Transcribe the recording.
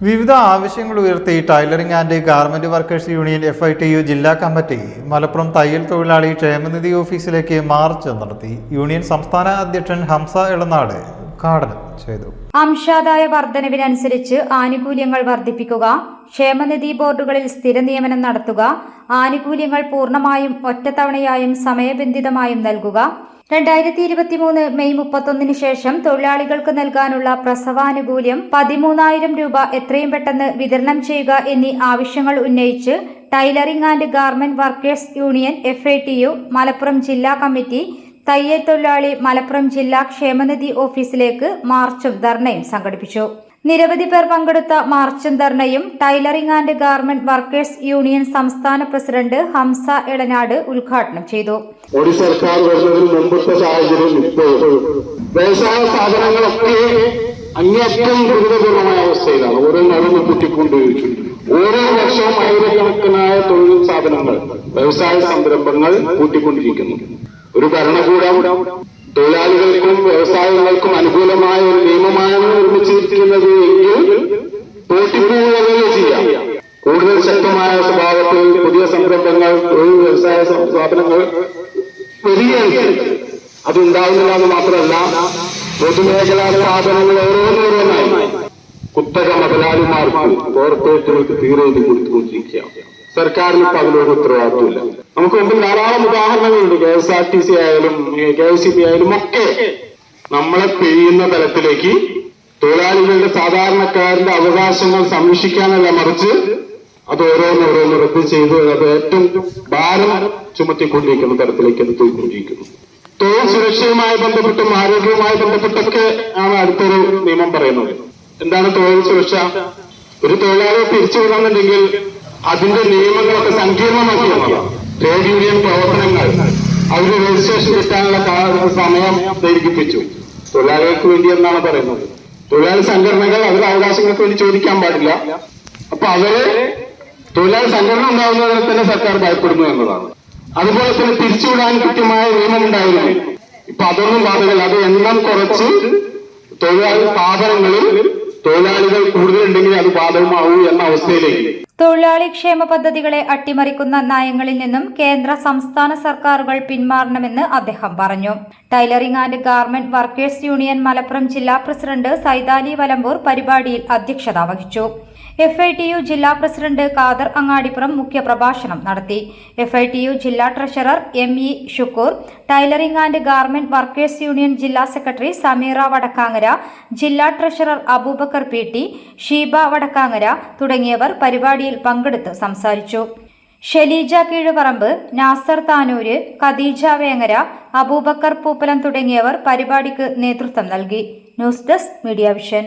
വിവിധ ആവശ്യങ്ങൾ ഉയർത്തി tailoring and garment workers union F I T U ജില്ലാ കമ്മിറ്റി മലപ്പുറം തയ്യൽ തൊഴിലാളി ക്ഷേമനിധി ഓഫീസിലേക്ക് മാർച്ച് നടത്തി. യൂണിയൻ സംസ്ഥാന അധ്യക്ഷൻ ഹംസ ഇളനാട് ഉദ്ഘാടനം ചെയ്തു. അംശാദായ വർധനവിനനുസരിച്ച് ആനുകൂല്യങ്ങൾ വർദ്ധിപ്പിക്കുക ക്ഷേമനിധി ബോർഡുകളിൽ സ്ഥിര നിയമനം നടത്തുക ആനുകൂല്യങ്ങൾ പൂർണമായും ഒറ്റത്തവണയായും സമയബന്ധിതമായും നൽകുക രണ്ടായിരത്തി ഇരുപത്തി മൂന്ന് മെയ് മുപ്പത്തൊന്നിന് ശേഷം തൊഴിലാളികൾക്ക് നൽകാനുള്ള പ്രസവാനുകൂല്യം പതിമൂന്നായിരം രൂപ എത്രയും പെട്ടെന്ന് വിതരണം ചെയ്യുക എന്നീ ആവശ്യങ്ങൾ ഉന്നയിച്ച് tailoring and garment workers union F Malappuram ജില്ലാ കമ്മിറ്റി തയ്യൽ തൊഴിലാളി മലപ്പുറം ജില്ലാ ക്ഷേമനിധി ഓഫീസിലേക്ക് മാർച്ചും ധർണയും സംഘടിപ്പിച്ചു. നിരവധി പേർ പങ്കെടുത്ത മാർച്ചും ധർണയും tailoring and garment workers union സംസ്ഥാന പ്രസിഡന്റ് ഹംസ എളനാട് ഉദ്ഘാടനം ചെയ്തു. ഒരു സർക്കാർ വരുന്നതിന് മുമ്പത്തെ സാഹചര്യം ഇപ്പോൾ വ്യവസായ സ്ഥാപനങ്ങളൊക്കെ അങ്ങേയറ്റം ദുരിതപൂർണമായ അവസ്ഥയിലാണ്. ഓരോ നടന്ന് കുറ്റിക്കൊണ്ടിരിക്കുന്നു ഓരോ വർഷവും ആയിരക്കണക്കിനായ തൊഴിൽ സ്ഥാപനങ്ങൾ വ്യവസായ സംരംഭങ്ങൾ കൂട്ടിക്കൊണ്ടിരിക്കുന്നു. ഒരു ഭരണകൂടം തൊഴിലാളികൾക്കും വ്യവസായങ്ങൾക്കും അനുകൂലമായ ഒരു നിയമമാണ് നിർമ്മിച്ചിരിക്കുന്നത് എങ്കിൽ തോട്ടിപ്പോവുകയല്ലേ ചെയ്യാം. കൂടുതൽ ശക്തമായ സ്വഭാവത്തിൽ പുതിയ സംരംഭങ്ങൾ തൊഴിൽ വ്യവസായ സ്ഥാപനങ്ങൾ വരികയാണ് അതുണ്ടാവുന്നില്ല എന്ന് മാത്രമല്ല പൊതുമേഖലാ സ്ഥാപനങ്ങൾ ഓരോന്നോരോന്നായി. കുത്തക മുതലാളിമാർക്ക് കോർപ്പറേറ്റുകൾക്ക് തീരെ ഇത് കൊടുത്തുകൊണ്ടിരിക്കുക സർക്കാരിന് ഇപ്പൊ അതിലൊരു ഉത്തരവാദിത്വമില്ല. നമുക്ക് മുമ്പിൽ ധാരാളം ഉദാഹരണങ്ങളുണ്ട്. K S R T C ആയാലും കെ എസ് സി ബി ആയാലും ഒക്കെ നമ്മളെ പിഴിയുന്ന തലത്തിലേക്ക് തൊഴിലാളികളുടെ സാധാരണക്കാരന്റെ അവകാശങ്ങൾ സംരക്ഷിക്കാനല്ല മറിച്ച് അത് ഓരോന്നോരോന്ന് റദ്ദ് ചെയ്ത് അത് ഏറ്റവും ഭാരം ചുമത്തിക്കൊണ്ടിരിക്കുന്ന തരത്തിലേക്ക് അത് പോയിക്കൊണ്ടിരിക്കുന്നു തൊഴിൽ സുരക്ഷയുമായി ബന്ധപ്പെട്ടും ആരോഗ്യവുമായി ബന്ധപ്പെട്ടൊക്കെ ആണ് അടുത്തൊരു നിയമം പറയുന്നത്. എന്താണ് തൊഴിൽ സുരക്ഷ? ഒരു തൊഴിലാളിയെ പിരിച്ചുവിടണമെന്നുണ്ടെങ്കിൽ അതിന്റെ നിയമങ്ങളൊക്കെ സങ്കീർണമാക്കി എന്നതാണ് ട്രേഡ് യൂണിയൻ പ്രവർത്തനങ്ങൾ അവർ രജിസ്ട്രേഷൻ കിട്ടാനുള്ള സമയം ദീർഘിപ്പിച്ചു. തൊഴിലാളികൾക്ക് വേണ്ടി എന്നാണ് പറയുന്നത്. തൊഴിലാളി സംഘടനകൾ അവരുടെ അവകാശങ്ങൾക്ക് വേണ്ടി ചോദിക്കാൻ പാടില്ല. അപ്പൊ അവർ തൊഴിലാളി സംഘടന ഉണ്ടാകുന്നതിനെ തന്നെ സർക്കാർ ഭയപ്പെടുന്നു എന്നതാണ്. അതുപോലെ തന്നെ തിരിച്ചുവിടാൻ കൃത്യമായ നിയമം ഉണ്ടായിരുന്നു. ഇപ്പൊ അതൊന്നും ബാധകല്ല. അത് എണ്ണം കുറച്ച് തൊഴിലാളി സ്ഥാപനങ്ങളിൽ തൊഴിലാളികൾ കൂടുതലുണ്ടെങ്കിൽ അത് ബാധകമാവൂ എന്ന അവസ്ഥയിലേക്ക്. തൊഴിലാളി ക്ഷേമ പദ്ധതികളെ അട്ടിമറിക്കുന്ന നയങ്ങളിൽ നിന്നും കേന്ദ്ര സംസ്ഥാന സർക്കാരുകൾ പിന്മാറണമെന്ന് അദ്ദേഹം പറഞ്ഞു. Tailoring and garment workers union Malappuram ജില്ലാ പ്രസിഡന്റ് സൈതാലി വലമ്പൂർ പരിപാടിയിൽ അധ്യക്ഷത വഹിച്ചു. എഫ് ഐ ടി യു ജില്ലാ പ്രസിഡന്റ് കാദർ അങ്ങാടിപ്പുറം മുഖ്യപ്രഭാഷണം നടത്തി. എഫ് ഐ ടി യു ജില്ലാ treasurer M E Shukkoor tailoring and garment workers union ജില്ലാ സെക്രട്ടറി സമീറ വടക്കാങ്ങര ജില്ലാ treasurer Abubakar P T Sheeba Vadakkangara തുടങ്ങിയവർ പരിപാടിയിൽ പങ്കെടുത്ത് സംസാരിച്ചു. ഷെലീജ കീഴുപറമ്പ് നാസർ താനൂര് ഖദീജ വേങ്ങര അബൂബക്കർ പൂപ്പലം തുടങ്ങിയവർ പരിപാടിക്ക് നേതൃത്വം നൽകി. News desk media vision.